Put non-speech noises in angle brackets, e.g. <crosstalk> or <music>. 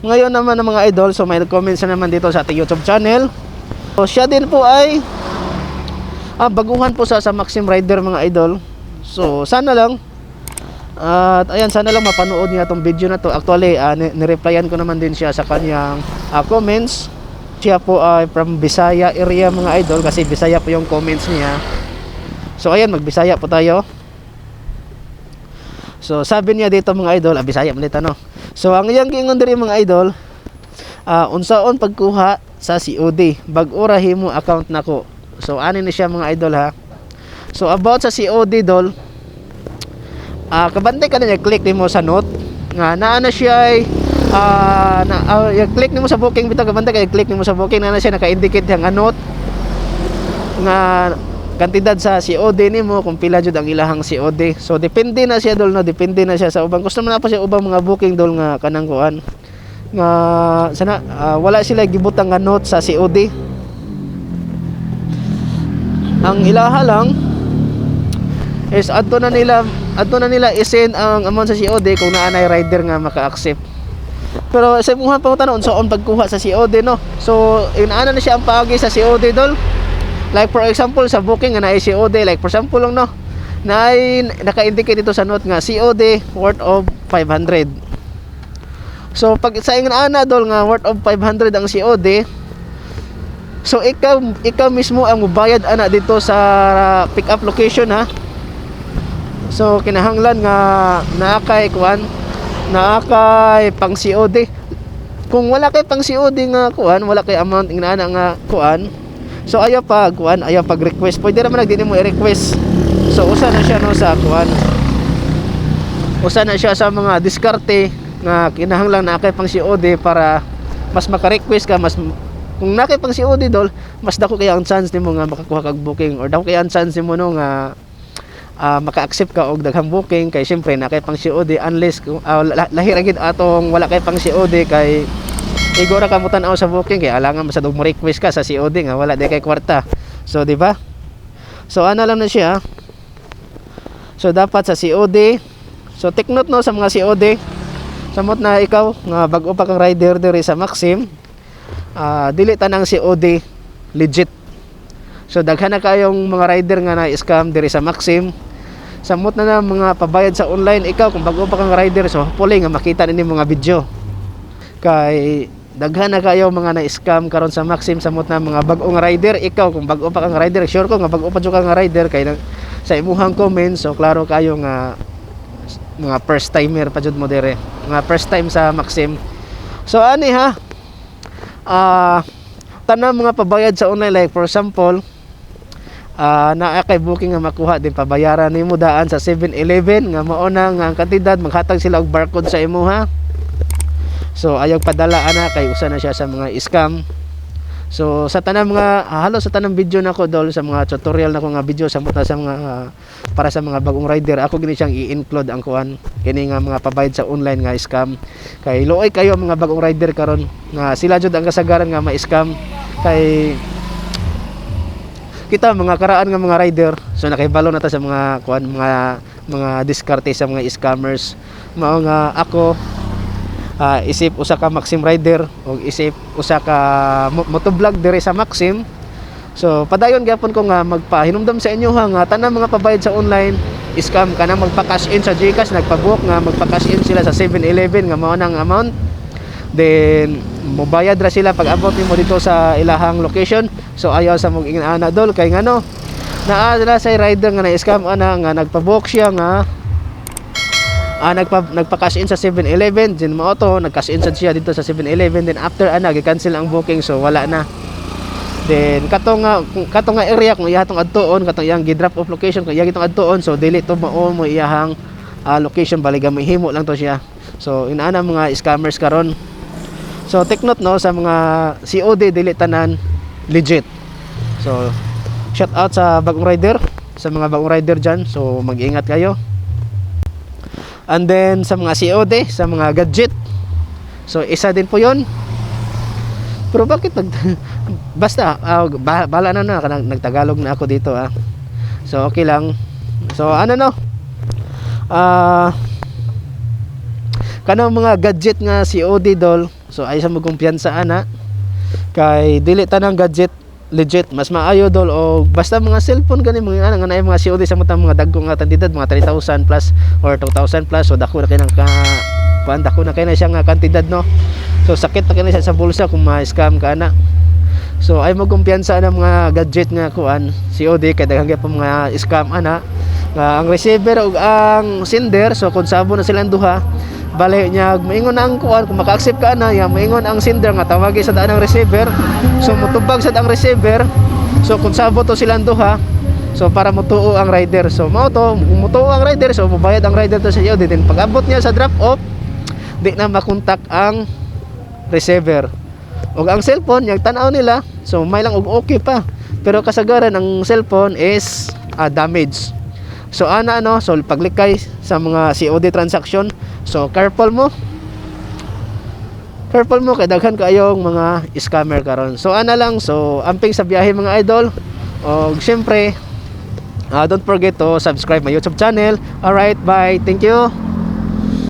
ngayon naman ng mga idol, so may nag-comment siya naman dito sa ating YouTube channel. So siya din po ay ah, baguhan po sa, sa Maxim Rider mga idol. So sana lang at ayan sana lang mapanood niya tong video na to. Actually, ah, ni- nireplyan ko naman din siya sa kanyang ah, comments. Siya po ay from Bisaya area mga idol kasi Bisaya po yung comments niya. So ayan, magbisaya po tayo. So sabi niya dito mga idol, ah, Bisaya man dito no. So ang iyang giingon diri mga idol, ah unsaon pagkuha sa COD, bag-ora himo account nako. So ani ni siya mga idol ha. So about sa COD dol, ah kabantay ka niya click nimo sa note nga naa na siya ay ah na ah, yung click nimo sa booking bitaw kabantay kay click nimo sa booking naa na siya naka-indicate yang note nga kantidad sa COD nimo kung pila jud ang ilahang COD. So depende na siya dol no, depende na siya sa ubang customer na pa siya ubang mga booking dol nga kanang kuan. Nga sana ah, wala sila gibutang nga note sa COD. Ang ilaha lang is adto na nila adto na nila isend ang amount sa COD kung naa nay rider nga maka-accept. Pero sa mga pangutan unsa on pagkuha sa COD no. So inaana na siya ang paagi sa COD dol. Like for example sa booking nga na COD like for example lang no na naka-indicate dito sa note nga COD worth of 500. So pag sa ingon ana dol nga worth of 500 ang COD So ikaw ikaw mismo ang mubayad ana dito sa pick up location ha. So kinahanglan nga naa kay kuan naa pang COD. Kung wala kay pang COD nga kuan, wala kay amount inaana nga kuan, So ayaw pa kuan, ayaw pag request. Pwede naman nagdini mo i-request. So usa na siya no sa kuan. Usa na siya sa mga diskarte nga kinahanglan na kay pang COD para mas maka-request ka, mas kung na kay pang COD dol, mas dako kaya ang chance nimo nga makakuha kag booking or dako kaya ang chance nimo no nga ah, maka-accept ka og daghang booking kay syempre na kay pang COD unless uh, lahi ra gid atong wala kay pang COD kay Igora ka mo tan-aw sa booking kay alangan masadog mo request ka sa COD nga wala di kay kwarta. So di ba? So ano lang na siya. So dapat sa COD. So take note no sa mga COD. Samot na ikaw nga bag-o pa kang rider diri sa Maxim. Ah dili tanang COD legit. So daghan na kayong mga rider nga na-scam diri sa Maxim. Samot na na mga pabayad sa online ikaw kung bag-o pa kang rider so hopefully nga makita nini mga video kay daghan na kayo mga na-scam karon sa Maxim samot na mga bag-ong rider. Ikaw kung bag-o pa kang rider sure ko nga bag-o pa jud ka nga rider kay nag- sa imuhang comment so klaro kayo nga mga first timer pa jud mo dire. Mga first time sa Maxim. So ani ha ah tanang mga pabayad sa online like for example ah naa kay booking nga makuha din pabayaran nimo daan sa 7-Eleven nga mao na nga ang kantidad maghatag sila og barcode sa imo ha So ayaw padala ana kay usa na siya sa mga scam. So sa tanang mga ah, halos sa tanang video nako dol sa mga tutorial nako nga video samot na sa mga ah, para sa mga bagong rider ako gini siyang i-include ang kuan kini nga mga pabayad sa online nga scam. Kay luoy kayo mga bagong rider karon nga sila jud ang kasagaran nga ma-scam kay kita mga karaan nga mga rider so nakahibalo na ta sa mga kuan mga mga diskarte sa mga scammers mao nga ako ah, isip usa ka Maxim rider o isip usa ka mo- motovlog diri sa Maxim. So padayon gyapon ko nga magpahinumdam sa inyo ha nga tanang mga pabayad sa online scam kana magpa-cash in sa GCash nagpa-book nga magpa-cash in sila sa 7-Eleven nga mao nang amount. Then mobayad ra sila pag abot nimo dito sa ilahang location. So ayaw sa mong ana dol. Kay ngano naa sila sa rider nga na-scam ana nga nagpa-book siya nga ah nagpa nagpa-cash in sa 7-Eleven din mo to nag-cash in sad siya dito sa 7-Eleven then after ana gi-cancel ang booking so wala na. Then katong nga kung- katong nga area kung ihatong adtuon katong iyang gi-drop off location kung iyang itong adtuon so dili to mao mo iyahang ah, location baliga mahimo lang to siya. So inaana mga scammers karon. So take note no sa mga COD dili tanan legit. So shout out sa bagong rider sa mga bagong rider dyan so mag-ingat kayo And then sa mga COD, sa mga gadget. So isa din po 'yon. Pero bakit nag <laughs> basta ba, bala na na nagtagalog na ako dito ah. So okay lang. So ano no? Ah kanang mga gadget nga COD dol so ay sa mo kumpiyansa ana kay dili tanang gadget legit mas maayo dol o basta mga cellphone gani mga ana nga mga COD sa matang mga dagko nga tandidad mga 3,000 plus or 2,000 plus. So dako na kay nang ka kuan dako na kay na siya nga kantidad no? So sakit na kay siya sa bulsa kung ma-scam ka ana so ay mo kumpiyansa na mga gadget nga kuan COD kay daghang pa mga scam ana. Nga ang receiver ug ang sender so kung sabo na silang duha bali niya maingon ang kuan kung maka-accept ka na ya maingon ang sender nga tawagi sa daan ng receiver. So mutubag sa ang receiver. So kung sabo to silang duha so para mutuo ang rider. So mao to kung mutuo ang rider so mubayad ang rider to sa iyo. Then pag abot niya sa drop off di na makontak ang receiver. Ug ang cellphone yung tanaw nila. So may lang og okay pa. Pero kasagaran ang cellphone is ah, damaged. So ana ano so paglikay sa mga COD transaction so careful mo. Careful mo kay daghan kayong mga scammer karon. So ana lang so amping sa biyahe mga idol. Og syempre ah, don't forget to subscribe my YouTube channel. Alright bye. Thank you